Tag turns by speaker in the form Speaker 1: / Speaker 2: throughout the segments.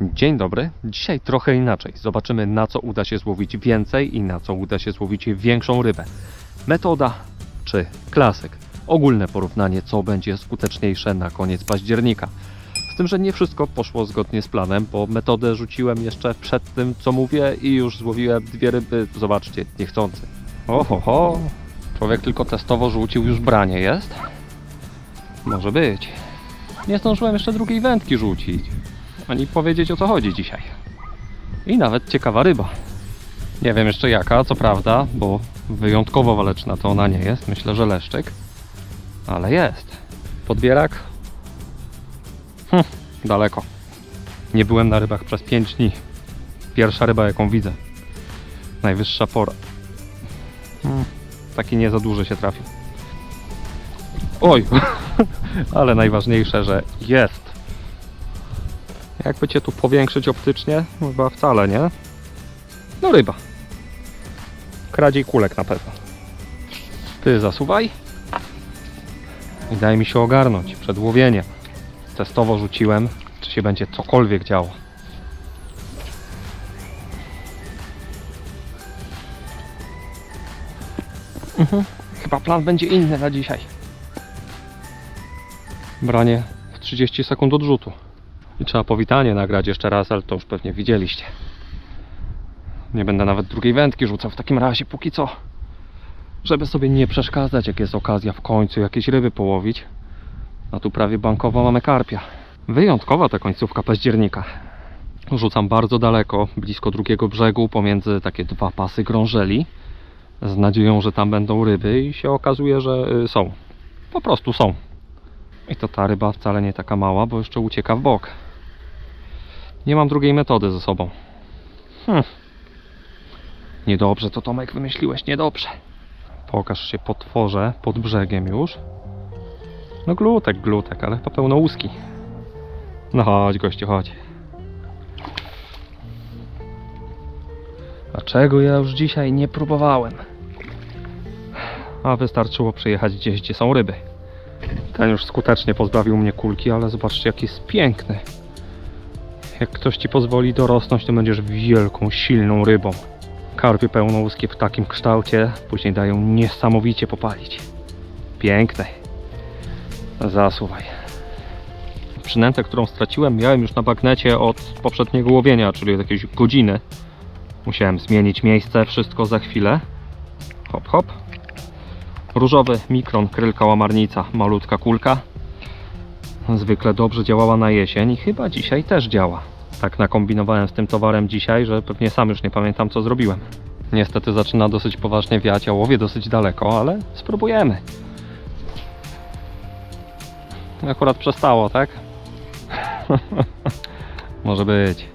Speaker 1: Dzień dobry. Dzisiaj trochę inaczej. Zobaczymy na co uda się złowić więcej i na co uda się złowić większą rybę. Metoda czy klasyk. Ogólne porównanie, co będzie skuteczniejsze na koniec października. Z tym, że nie wszystko poszło zgodnie z planem, bo metodę rzuciłem jeszcze przed tym, co mówię i już złowiłem dwie ryby, zobaczcie, niechcący. Oho, ho. Człowiek tylko testowo rzucił, już branie jest. Może być. Nie zdążyłem jeszcze drugiej wędki rzucić ani powiedzieć o co chodzi dzisiaj. I nawet ciekawa ryba. Nie wiem jeszcze jaka, co prawda, bo wyjątkowo waleczna to ona nie jest. Myślę, że leszczyk. Ale jest. Podbierak? Hm, daleko. Nie byłem na rybach przez 5 dni. Pierwsza ryba, jaką widzę. Najwyższa pora. Hmm, taki nie za duży się trafił. Oj, ale najważniejsze, że jest. Jakby cię tu powiększyć optycznie? Chyba wcale, nie? No ryba. Kradziej kulek na pewno. Ty zasuwaj. I daj mi się ogarnąć przed łowieniem. Testowo rzuciłem, czy się będzie cokolwiek działo. Mhm. Chyba plan będzie inny na dzisiaj. Branie w 30 sekund odrzutu. I trzeba powitanie nagrać jeszcze raz, ale to już pewnie widzieliście. Nie będę nawet drugiej wędki rzucał w takim razie, póki co. Żeby sobie nie przeszkadzać, jak jest okazja w końcu jakieś ryby połowić. A tu prawie bankowo mamy karpia. Wyjątkowa ta końcówka października. Rzucam bardzo daleko, blisko drugiego brzegu, pomiędzy takie dwa pasy grążeli. Z nadzieją, że tam będą ryby i się okazuje, że y, są. Po prostu są. I to ta ryba wcale nie taka mała, bo jeszcze ucieka w bok. Nie mam drugiej metody ze sobą. Hm. Niedobrze to Tomek wymyśliłeś, niedobrze. Pokaż się potworze pod brzegiem już. No glutek, glutek, ale chyba pełno łuski. No chodź gościu, chodź. Dlaczego ja już dzisiaj nie próbowałem? A wystarczyło przyjechać gdzieś, gdzie są ryby. Ten już skutecznie pozbawił mnie kulki, ale zobaczcie jaki jest piękny. Jak ktoś ci pozwoli dorosnąć, to będziesz wielką, silną rybą. Karpie pełnouskie w takim kształcie później dają niesamowicie popalić. Piękne. Zasuwaj. Przynętę, którą straciłem, miałem już na bagnecie od poprzedniego łowienia, czyli od jakiejś godziny. Musiałem zmienić miejsce, wszystko za chwilę. Hop, hop. Różowy mikron, krylka łamarnica, malutka kulka. Zwykle dobrze działała na jesień i chyba dzisiaj też działa. Tak nakombinowałem z tym towarem dzisiaj, że pewnie sam już nie pamiętam co zrobiłem. Niestety zaczyna dosyć poważnie wiać, a łowię dosyć daleko, ale spróbujemy. Akurat przestało, tak? Może być.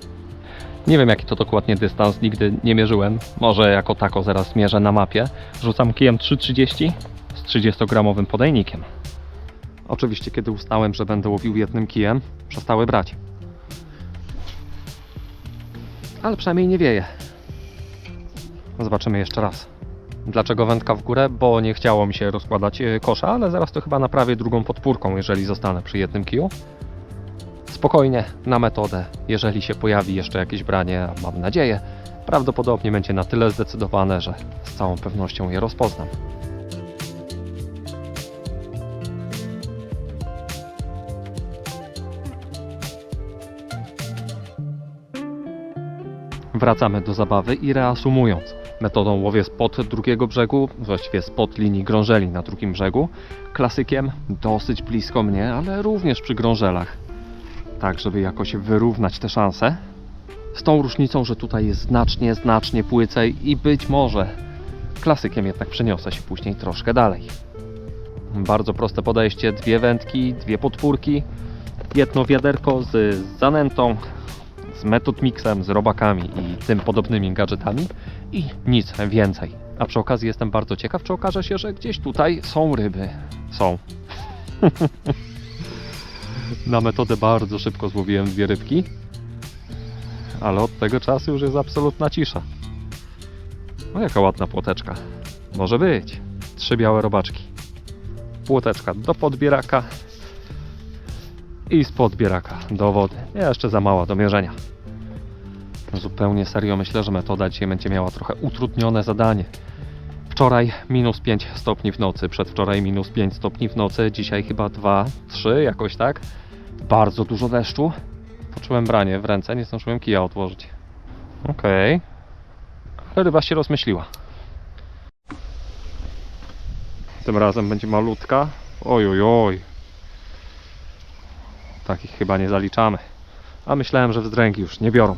Speaker 1: Nie wiem jaki to dokładnie dystans, nigdy nie mierzyłem. Może jako tako zaraz mierzę na mapie. Rzucam kijem 3,30 z 30-gramowym podajnikiem. Oczywiście kiedy ustałem, że będę łowił jednym kijem, przestały brać. Ale przynajmniej nie wieje. Zobaczymy jeszcze raz. Dlaczego wędka w górę? Bo nie chciało mi się rozkładać e, kosza, ale zaraz to chyba naprawię drugą podpórką, jeżeli zostanę przy jednym kiju. Spokojnie, na metodę. Jeżeli się pojawi jeszcze jakieś branie, mam nadzieję, prawdopodobnie będzie na tyle zdecydowane, że z całą pewnością je rozpoznam. Wracamy do zabawy i reasumując. Metodą łowię spod drugiego brzegu, właściwie spod linii grążeli na drugim brzegu. Klasykiem dosyć blisko mnie, ale również przy grążelach. Tak, żeby jakoś wyrównać te szanse. Z tą różnicą, że tutaj jest znacznie, znacznie płycej i być może klasykiem jednak przeniosę się później troszkę dalej. Bardzo proste podejście, dwie wędki, dwie podpórki, jedno wiaderko z zanętą, z metod mixem, z robakami i tym podobnymi gadżetami i nic więcej. A przy okazji jestem bardzo ciekaw, czy okaże się, że gdzieś tutaj są ryby. Są. Na metodę bardzo szybko złowiłem dwie rybki, ale od tego czasu już jest absolutna cisza. No jaka ładna płoteczka. Może być. Trzy białe robaczki. Płoteczka do podbieraka. I z podbieraka do wody. Jeszcze za mała do mierzenia. Zupełnie serio myślę, że metoda dzisiaj będzie miała trochę utrudnione zadanie. Wczoraj minus 5 stopni w nocy, przedwczoraj minus 5 stopni w nocy, dzisiaj chyba 2, 3 jakoś tak. Bardzo dużo deszczu. Poczułem branie w ręce, nie zdążyłem kija otworzyć. Okej. Ale ryba się rozmyśliła. Tym razem będzie malutka. Oj, oj, oj. Takich chyba nie zaliczamy. A myślałem, że wzdręgi już nie biorą.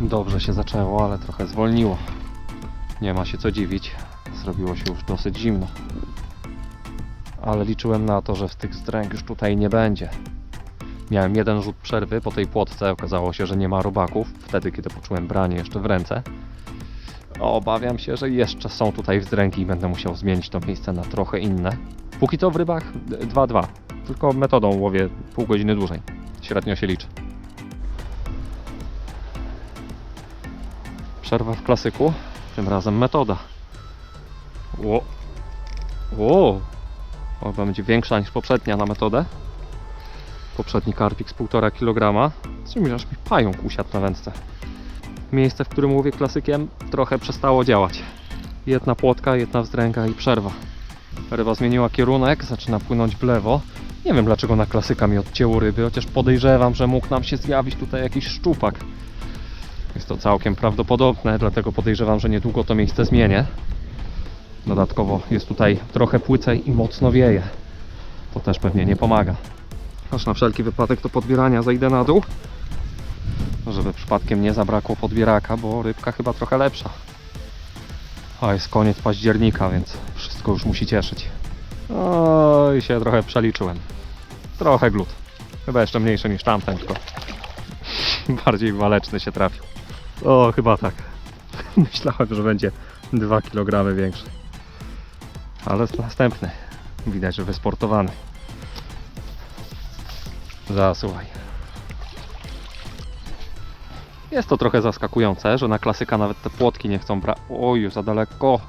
Speaker 1: Dobrze się zaczęło, ale trochę zwolniło. Nie ma się co dziwić. Zrobiło się już dosyć zimno. Ale liczyłem na to, że w tych wzdręg już tutaj nie będzie. Miałem jeden rzut przerwy po tej płotce. Okazało się, że nie ma robaków. Wtedy, kiedy poczułem branie jeszcze w ręce. Obawiam się, że jeszcze są tutaj wzdręgi i będę musiał zmienić to miejsce na trochę inne. Póki to w rybach 2-2. Tylko metodą łowię pół godziny dłużej. Średnio się liczy. Przerwa w klasyku. Tym razem metoda. Ło. Ło. O, będzie większa niż poprzednia na metodę. Poprzedni karpik z 1,5 kg. Zresztą aż mi pająk usiadł na wędce. Miejsce, w którym łowię klasykiem, trochę przestało działać. Jedna płotka, jedna wzdręga i przerwa. Ryba zmieniła kierunek, zaczyna płynąć w lewo. Nie wiem dlaczego na klasyka mi odcięło ryby, chociaż podejrzewam, że mógł nam się zjawić tutaj jakiś szczupak. Jest to całkiem prawdopodobne, dlatego podejrzewam, że niedługo to miejsce zmienię. Dodatkowo jest tutaj trochę płycej i mocno wieje. To też pewnie nie pomaga. Aż na wszelki wypadek do podbierania zejdę na dół. Żeby przypadkiem nie zabrakło podbieraka, bo rybka chyba trochę lepsza. A jest koniec października, więc wszystko już musi cieszyć. Oj, się trochę przeliczyłem. Trochę glut. Chyba jeszcze mniejszy niż tamten, tylko bardziej waleczny się trafił. O, chyba tak. Myślałem, że będzie 2 kg większy. Ale następny. Widać, że wysportowany. Zasuwaj. Jest to trochę zaskakujące, że na klasyka nawet te płotki nie chcą brać. Oj, za daleko.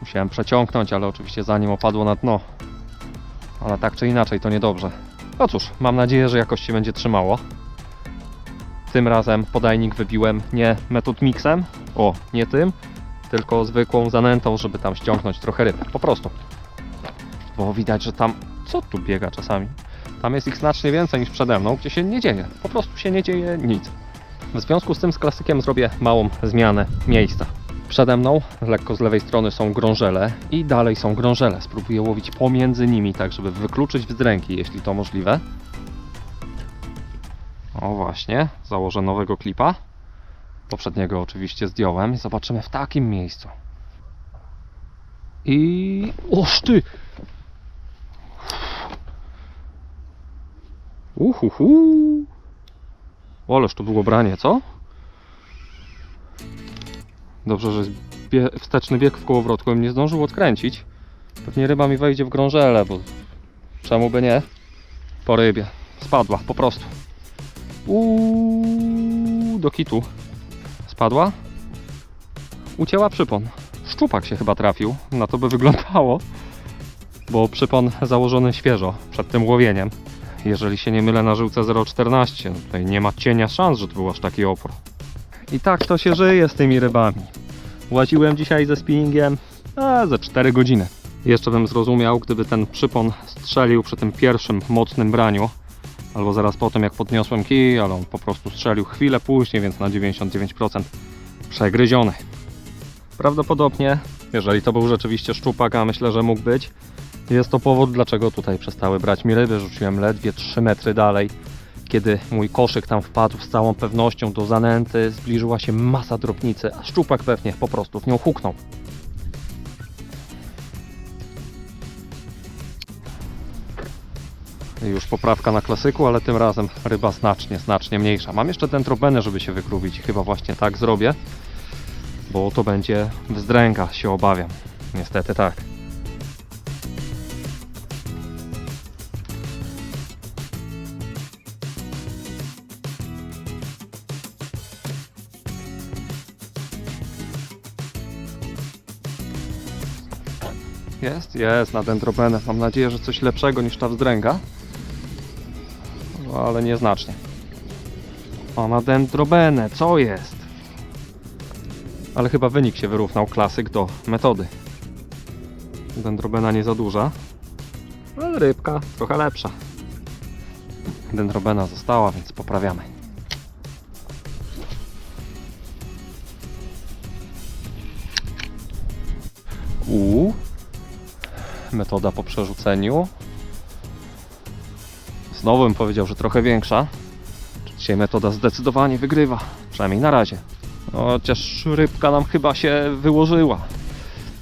Speaker 1: Musiałem przeciągnąć, ale oczywiście zanim opadło na dno. Ale tak czy inaczej to niedobrze. No cóż, mam nadzieję, że jakoś się będzie trzymało. Tym razem podajnik wybiłem nie metod mixem, o, nie tym, tylko zwykłą zanętą, żeby tam ściągnąć trochę ryb. Po prostu. Bo widać, że tam. Co tu biega czasami? Tam jest ich znacznie więcej niż przede mną, gdzie się nie dzieje. Po prostu się nie dzieje nic. W związku z tym z klasykiem zrobię małą zmianę miejsca. Przede mną, lekko z lewej strony są grążele i dalej są grążele. Spróbuję łowić pomiędzy nimi, tak żeby wykluczyć wzdręki, jeśli to możliwe. O właśnie, założę nowego klipa. Poprzedniego oczywiście zdjąłem. Zobaczymy w takim miejscu. I... Oż ty! Uhuhu! Ależ to było branie, co? Dobrze, że bie wsteczny bieg w kołowrotku bym nie zdążył odkręcić. Pewnie ryba mi wejdzie w grążele, bo czemu by nie? Po rybie. Spadła, po prostu. Uuu, do kitu. Spadła? Ucięła przypon. Szczupak się chyba trafił, na to by wyglądało. Bo przypon założony świeżo, przed tym łowieniem. Jeżeli się nie mylę na żyłce 0,14, no tutaj nie ma cienia szans, że to był aż taki opór. I tak to się żyje z tymi rybami. Łaziłem dzisiaj ze spinningiem a, ze 4 godziny. Jeszcze bym zrozumiał, gdyby ten przypon strzelił przy tym pierwszym mocnym braniu, albo zaraz po tym jak podniosłem kij, ale on po prostu strzelił chwilę później, więc na 99% przegryziony. Prawdopodobnie, jeżeli to był rzeczywiście szczupak, a myślę, że mógł być, jest to powód, dlaczego tutaj przestały brać mi ryby. Rzuciłem ledwie 3 metry dalej. Kiedy mój koszyk tam wpadł z całą pewnością do zanęty, zbliżyła się masa drobnicy, a szczupak pewnie po prostu w nią huknął. Już poprawka na klasyku, ale tym razem ryba znacznie, znacznie mniejsza. Mam jeszcze ten trobenę, żeby się wykrówić. Chyba właśnie tak zrobię, bo to będzie wzdręga, się obawiam. Niestety tak. Jest, jest na dendrobenę. Mam nadzieję, że coś lepszego niż ta wzdręga. No, ale nieznacznie. O, na dendrobenę, co jest? Ale chyba wynik się wyrównał klasyk do metody. Dendrobena nie za duża, ale rybka trochę lepsza. Dendrobena została, więc poprawiamy. Metoda po przerzuceniu. Znowu bym powiedział, że trochę większa. Dzisiaj metoda zdecydowanie wygrywa. Przynajmniej na razie. Chociaż rybka nam chyba się wyłożyła.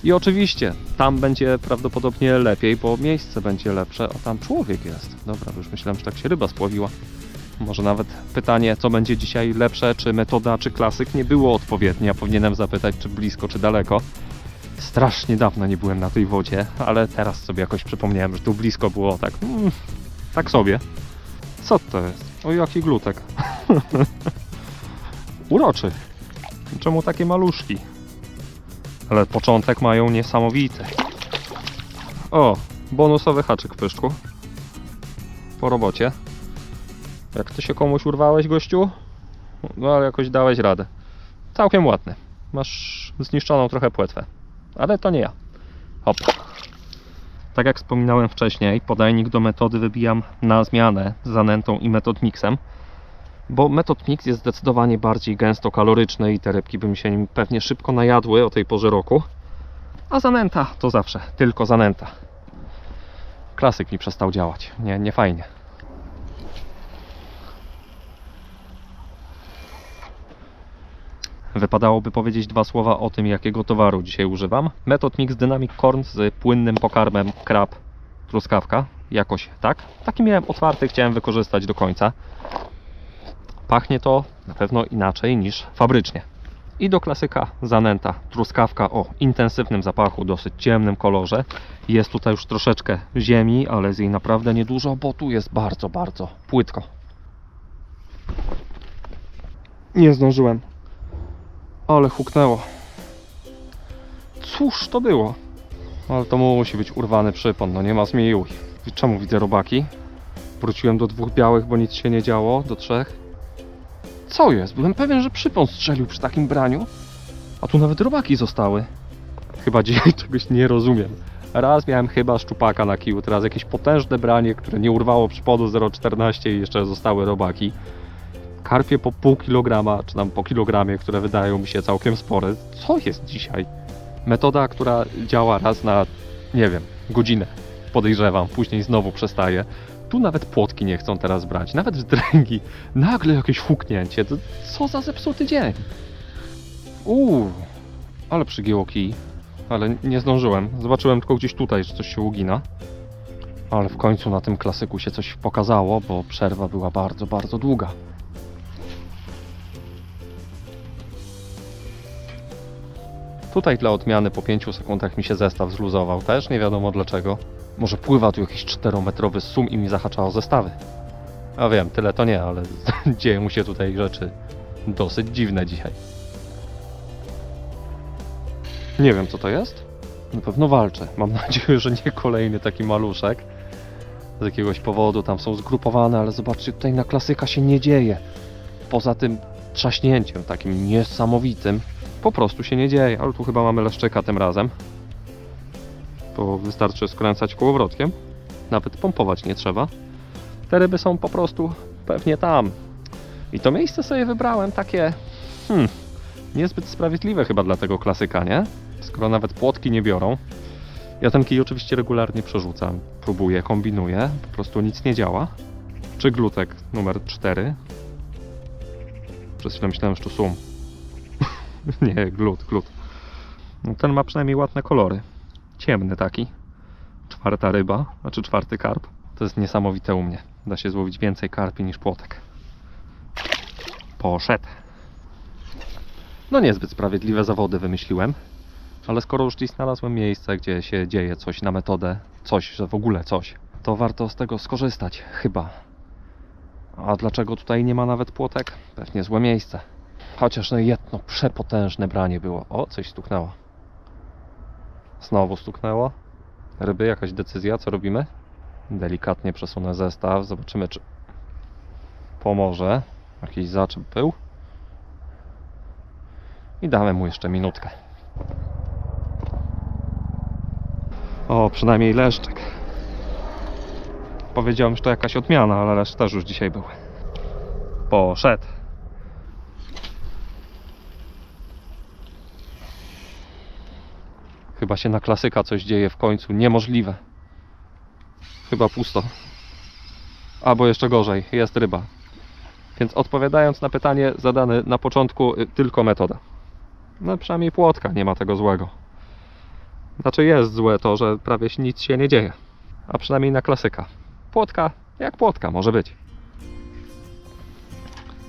Speaker 1: I oczywiście, tam będzie prawdopodobnie lepiej, bo miejsce będzie lepsze, a tam człowiek jest. Dobra, już myślałem, że tak się ryba spławiła. Może nawet pytanie, co będzie dzisiaj lepsze, czy metoda, czy klasyk, nie było odpowiednie. Ja powinienem zapytać, czy blisko, czy daleko. Strasznie dawno nie byłem na tej wodzie, ale teraz sobie jakoś przypomniałem, że tu blisko było tak. Mm, tak sobie. Co to jest? O jaki glutek. Uroczy. Czemu takie maluszki? Ale początek mają niesamowity. O, bonusowy haczyk w pyszczku. Po robocie. Jak ty się komuś urwałeś, gościu? No ale jakoś dałeś radę. Całkiem ładny. Masz zniszczoną trochę płetwę. Ale to nie ja. Hop. Tak jak wspominałem wcześniej, podajnik do metody wybijam na zmianę z zanętą i metod mixem, bo metod mix jest zdecydowanie bardziej gęsto kaloryczny i te rybki by mi się nim pewnie szybko najadły o tej porze roku. A zanęta to zawsze tylko zanęta. Klasyk mi przestał działać. Nie, nie fajnie. Wypadałoby powiedzieć dwa słowa o tym, jakiego towaru dzisiaj używam. Metod Mix Dynamic Corn z płynnym pokarmem krab truskawka. Jakoś tak. Taki miałem otwarty, chciałem wykorzystać do końca. Pachnie to na pewno inaczej niż fabrycznie. I do klasyka zanęta truskawka o intensywnym zapachu, dosyć ciemnym kolorze. Jest tutaj już troszeczkę ziemi, ale z jej naprawdę niedużo, bo tu jest bardzo, bardzo płytko. Nie zdążyłem ale huknęło. Cóż to było? Ale to musi być urwany przypon, no nie ma zmiłuj. Czemu widzę robaki? Wróciłem do dwóch białych, bo nic się nie działo, do trzech. Co jest? Byłem pewien, że przypon strzelił przy takim braniu. A tu nawet robaki zostały. Chyba dzisiaj czegoś nie rozumiem. Raz miałem chyba szczupaka na kiju, teraz jakieś potężne branie, które nie urwało przypodu 0,14 i jeszcze zostały robaki karpie po pół kilograma, czy tam po kilogramie, które wydają mi się całkiem spore. Co jest dzisiaj? Metoda, która działa raz na, nie wiem, godzinę. Podejrzewam, później znowu przestaje. Tu nawet płotki nie chcą teraz brać, nawet dręgi. Nagle jakieś huknięcie. Co za zepsuty dzień? Uuu, ale przygięło kij. Ale nie zdążyłem. Zobaczyłem tylko gdzieś tutaj, że coś się ugina. Ale w końcu na tym klasyku się coś pokazało, bo przerwa była bardzo, bardzo długa. Tutaj dla odmiany po 5 sekundach mi się zestaw zluzował, też nie wiadomo dlaczego. Może pływa tu jakiś 4-metrowy sum i mi zahaczało zestawy. A wiem, tyle to nie, ale dzieją się tutaj rzeczy dosyć dziwne dzisiaj. Nie wiem co to jest. Na pewno walczę. Mam nadzieję, że nie kolejny taki maluszek. Z jakiegoś powodu tam są zgrupowane, ale zobaczcie, tutaj na klasyka się nie dzieje. Poza tym trzaśnięciem takim niesamowitym po prostu się nie dzieje, ale tu chyba mamy leszczyka tym razem. Bo wystarczy skręcać kołowrotkiem. Nawet pompować nie trzeba. Te ryby są po prostu pewnie tam. I to miejsce sobie wybrałem takie... Hmm, niezbyt sprawiedliwe chyba dla tego klasyka, nie? Skoro nawet płotki nie biorą. Ja ten kij oczywiście regularnie przerzucam. Próbuję, kombinuję. Po prostu nic nie działa. Czy glutek numer 4. Przez chwilę myślałem, że to sum. Nie, glut, glut. No, ten ma przynajmniej ładne kolory. Ciemny taki. Czwarta ryba, znaczy czwarty karp. To jest niesamowite u mnie. Da się złowić więcej karpi niż płotek. Poszedł. No niezbyt sprawiedliwe zawody wymyśliłem. Ale skoro już dziś znalazłem miejsce, gdzie się dzieje coś na metodę, coś, że w ogóle coś, to warto z tego skorzystać, chyba. A dlaczego tutaj nie ma nawet płotek? Pewnie złe miejsce. Chociaż no jedno przepotężne branie było. O, coś stuknęło. Znowu stuknęło. Ryby, jakaś decyzja, co robimy? Delikatnie przesunę zestaw, zobaczymy czy... pomoże. Jakiś zaczep był. I damy mu jeszcze minutkę. O, przynajmniej leszczek. Powiedziałem, że to jakaś odmiana, ale leszcz też już dzisiaj był. Poszedł. Chyba się na klasyka coś dzieje w końcu. Niemożliwe. Chyba pusto. Albo jeszcze gorzej, jest ryba. Więc odpowiadając na pytanie zadane na początku, y, tylko metoda. No przynajmniej płotka, nie ma tego złego. Znaczy jest złe to, że prawie nic się nie dzieje. A przynajmniej na klasyka. Płotka jak płotka może być.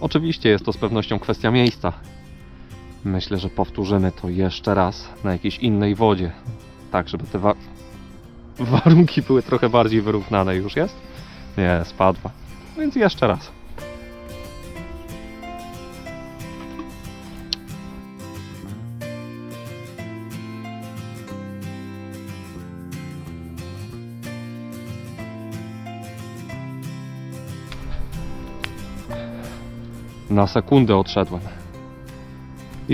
Speaker 1: Oczywiście jest to z pewnością kwestia miejsca. Myślę, że powtórzymy to jeszcze raz na jakiejś innej wodzie. Tak, żeby te wa- warunki były trochę bardziej wyrównane. Już jest? Nie, spadła. Więc jeszcze raz. Na sekundę odszedłem.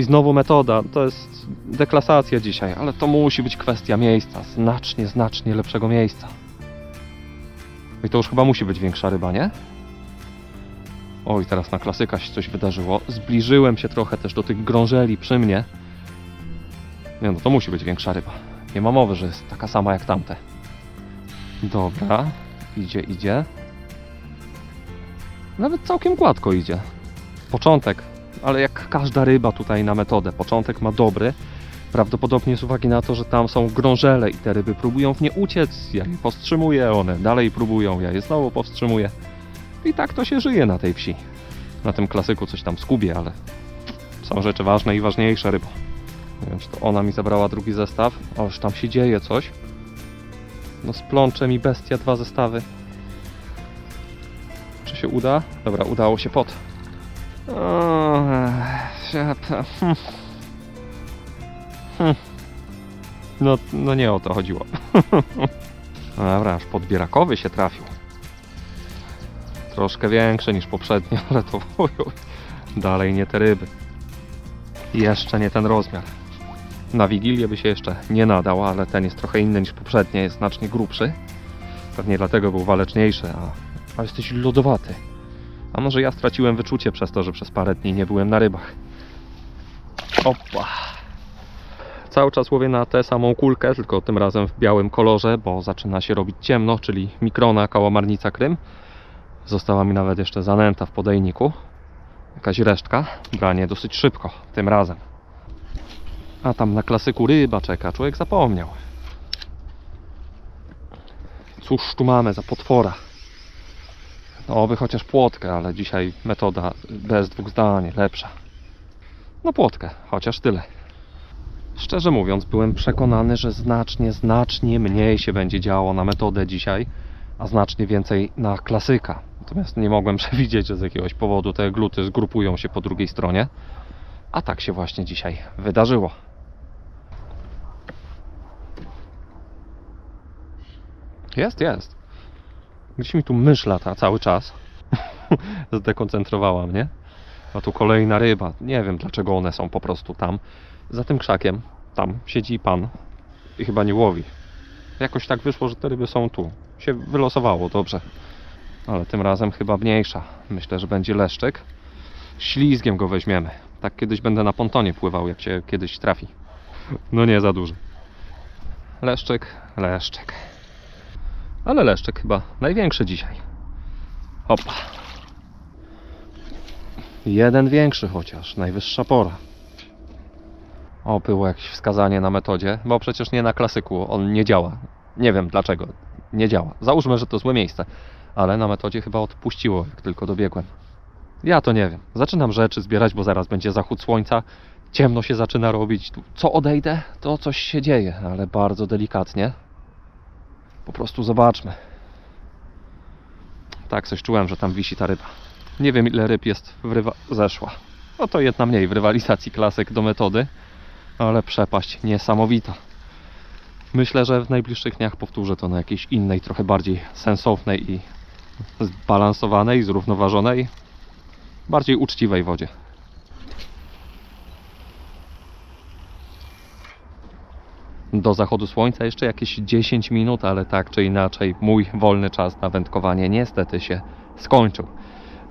Speaker 1: I znowu metoda. To jest deklasacja dzisiaj, ale to musi być kwestia miejsca. Znacznie, znacznie lepszego miejsca. I to już chyba musi być większa ryba, nie? Oj, teraz na klasyka się coś wydarzyło. Zbliżyłem się trochę też do tych grążeli przy mnie. Nie no, to musi być większa ryba. Nie ma mowy, że jest taka sama jak tamte. Dobra, idzie, idzie. Nawet całkiem gładko idzie. Początek, ale jak każda ryba tutaj na metodę, początek ma dobry. Prawdopodobnie z uwagi na to, że tam są grążele i te ryby próbują w nie uciec. Ja je powstrzymuję, one dalej próbują, ja je znowu powstrzymuję. I tak to się żyje na tej wsi. Na tym klasyku coś tam skubię, ale są rzeczy ważne i ważniejsze rybo. Nie wiem, czy to ona mi zabrała drugi zestaw, ależ tam się dzieje coś. No splącze mi bestia dwa zestawy. Czy się uda? Dobra, udało się pot. O, hm. Hm. No, no nie o to chodziło. Dobra, aż podbierakowy się trafił. Troszkę większy niż poprzednio, ale to dalej nie te ryby. Jeszcze nie ten rozmiar. Na Wigilię by się jeszcze nie nadał, ale ten jest trochę inny niż poprzednie, jest znacznie grubszy. Pewnie dlatego był waleczniejszy, a, a jesteś lodowaty. A może ja straciłem wyczucie przez to, że przez parę dni nie byłem na rybach. Opa. Cały czas łowię na tę samą kulkę, tylko tym razem w białym kolorze, bo zaczyna się robić ciemno, czyli mikrona kałamarnica krym. Została mi nawet jeszcze zanęta w podejniku. Jakaś resztka. Branie dosyć szybko, tym razem. A tam na klasyku ryba czeka, człowiek zapomniał. Cóż tu mamy za potwora? No, by chociaż płotkę, ale dzisiaj metoda bez dwóch zdań, lepsza. No płotkę, chociaż tyle. Szczerze mówiąc, byłem przekonany, że znacznie, znacznie mniej się będzie działo na metodę dzisiaj, a znacznie więcej na klasyka. Natomiast nie mogłem przewidzieć, że z jakiegoś powodu te gluty zgrupują się po drugiej stronie. A tak się właśnie dzisiaj wydarzyło. Jest, jest. Gdzieś mi tu mysz lata cały czas. Zdekoncentrowała mnie. A tu kolejna ryba. Nie wiem dlaczego one są po prostu tam. Za tym krzakiem. Tam siedzi pan. I chyba nie łowi. Jakoś tak wyszło, że te ryby są tu. Się wylosowało dobrze. Ale tym razem chyba mniejsza. Myślę, że będzie leszczyk. Ślizgiem go weźmiemy. Tak kiedyś będę na pontonie pływał, jak się kiedyś trafi. No nie za duży. Leszczyk, leszczyk. Ale leszczyk chyba największy dzisiaj. Hopa. Jeden większy chociaż, najwyższa pora. O, było jakieś wskazanie na metodzie, bo przecież nie na klasyku, on nie działa. Nie wiem dlaczego, nie działa. Załóżmy, że to złe miejsce, ale na metodzie chyba odpuściło, jak tylko dobiegłem. Ja to nie wiem. Zaczynam rzeczy zbierać, bo zaraz będzie zachód słońca. Ciemno się zaczyna robić. Co odejdę, to coś się dzieje, ale bardzo delikatnie. Po prostu zobaczmy. Tak, coś czułem, że tam wisi ta ryba. Nie wiem ile ryb jest w rywa... zeszła. No to jedna mniej w rywalizacji klasyk do metody, ale przepaść niesamowita. Myślę, że w najbliższych dniach powtórzę to na jakiejś innej, trochę bardziej sensownej i zbalansowanej, zrównoważonej bardziej uczciwej wodzie. Do zachodu słońca jeszcze jakieś 10 minut, ale tak czy inaczej mój wolny czas na wędkowanie niestety się skończył.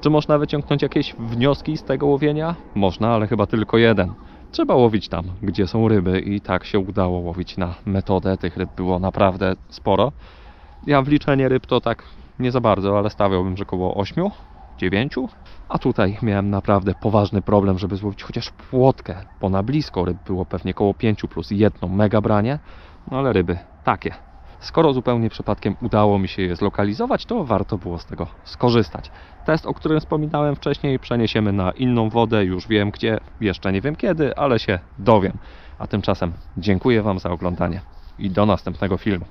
Speaker 1: Czy można wyciągnąć jakieś wnioski z tego łowienia? Można, ale chyba tylko jeden. Trzeba łowić tam, gdzie są ryby i tak się udało łowić na metodę. Tych ryb było naprawdę sporo. Ja w liczenie ryb to tak nie za bardzo, ale stawiałbym, że około 8, 9. A tutaj miałem naprawdę poważny problem, żeby złowić chociaż płotkę, bo na blisko ryb było pewnie około 5 plus jedno mega branie, no ale ryby takie. Skoro zupełnie przypadkiem udało mi się je zlokalizować, to warto było z tego skorzystać. Test, o którym wspominałem wcześniej, przeniesiemy na inną wodę, już wiem gdzie, jeszcze nie wiem kiedy, ale się dowiem. A tymczasem dziękuję Wam za oglądanie i do następnego filmu.